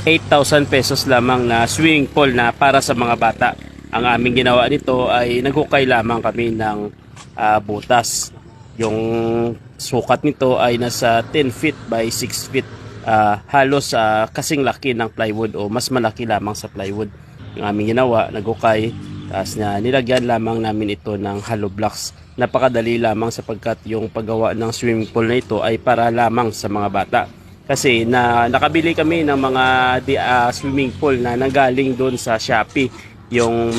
8,000 pesos lamang na swimming pool na para sa mga bata. Ang aming ginawa nito ay naghukay lamang kami ng ah, butas. Yung sukat nito ay nasa 10 feet by 6 feet. Ah, halos ah, kasing laki ng plywood o mas malaki lamang sa plywood. Yung aming ginawa, naghukay, tapos na nilagyan lamang namin ito ng hollow blocks. Napakadali lamang sapagkat yung paggawa ng swimming pool na ito ay para lamang sa mga bata. Kasi na nakabili kami ng mga di, ah, swimming pool na nanggaling doon sa Shopee, yung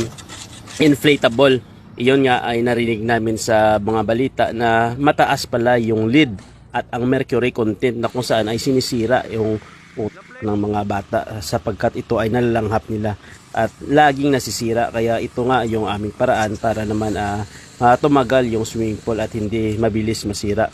inflatable. Iyon nga ay narinig namin sa mga balita na mataas pala yung lead at ang mercury content na kung saan ay sinisira yung utak ng mga bata sapagkat ito ay nalalanghap nila at laging nasisira. Kaya ito nga yung aming paraan para naman ah, ah, tumagal yung swimming pool at hindi mabilis masira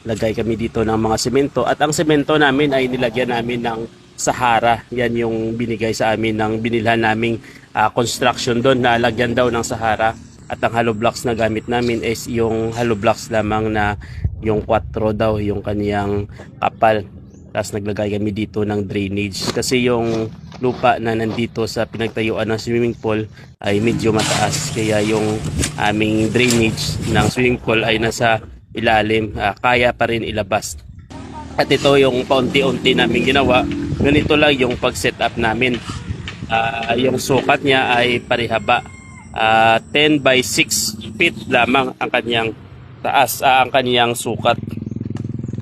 naglagay kami dito ng mga semento at ang semento namin ay nilagyan namin ng Sahara. Yan yung binigay sa amin ng binilhan naming ah, construction doon. Na lagyan daw ng Sahara. At ang hollow blocks na gamit namin is yung hollow blocks lamang na yung 4 daw yung kaniyang kapal. Tapos naglagay kami dito ng drainage. Kasi yung lupa na nandito sa pinagtayuan ng swimming pool ay medyo mataas. Kaya yung aming drainage ng swimming pool ay nasa ilalim Ah, kaya pa rin ilabas. At ito yung paunti-unti namin ginawa. Ganito lang yung pag set up namin. Ah, yung sukat niya ay parihaba. Ah, 10 by 6 feet lamang ang kanyang taas ah, ang kanyang sukat.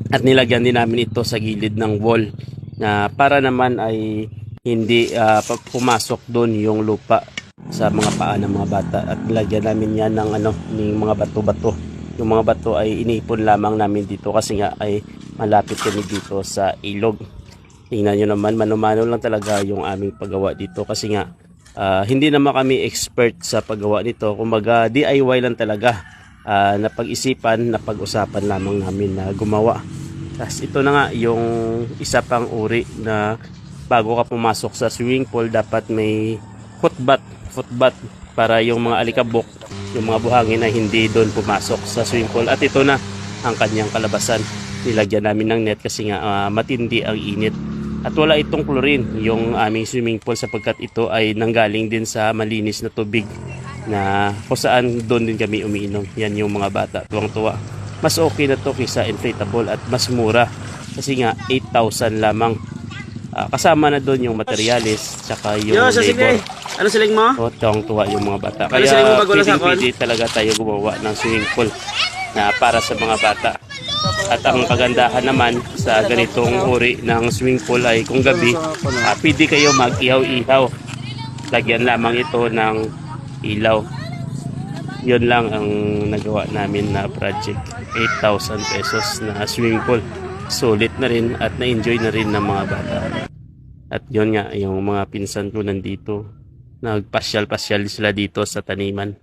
At nilagyan din namin ito sa gilid ng wall na para naman ay hindi pa- pumasok doon yung lupa sa mga paa ng mga bata. At nilagyan namin yan ng ano ng mga bato-bato yung mga bato ay inipon lamang namin dito kasi nga ay malapit kami dito sa ilog. Tingnan nyo naman mano-mano lang talaga yung aming paggawa dito kasi nga ah, hindi naman kami expert sa paggawa nito. Kumbaga DIY lang talaga. Ah, napag-isipan napag-usapan lamang namin na gumawa. Tapos ito na nga yung isa pang uri na bago ka pumasok sa swimming pool dapat may footbath footbath para yung mga alikabok yung mga buhangin ay hindi doon pumasok sa swimming pool. At ito na ang kanyang kalabasan. Nilagyan namin ng net kasi nga ah, matindi ang init. At wala itong chlorine yung aming swimming pool sapagkat ito ay nanggaling din sa malinis na tubig na kung saan doon din kami umiinom. Yan yung mga bata tuwang-tuwa. Mas okay na to kaysa inflatable at mas mura. Kasi nga 8,000 lamang Ah, kasama na doon yung materialis tsaka yung Yo, sa sige. labor Ano siling mo? So, tuwang-tuwa yung mga bata. Ano Kaya magulo sa pwedeng kon? pwede talaga tayo gumawa ng swimming pool na para sa mga bata. At ang kagandahan naman sa ganitong uri ng swimming pool ay kung gabi, ah, pwede kayo mag-ihaw-ihaw. Lagyan lamang ito ng ilaw. Yun lang ang nagawa namin na project. 8,000 pesos na swimming pool. Sulit na rin at na-enjoy na rin ng mga bata. At yun nga, yung mga pinsan ko nandito, nagpasyal-pasyal sila dito sa taniman.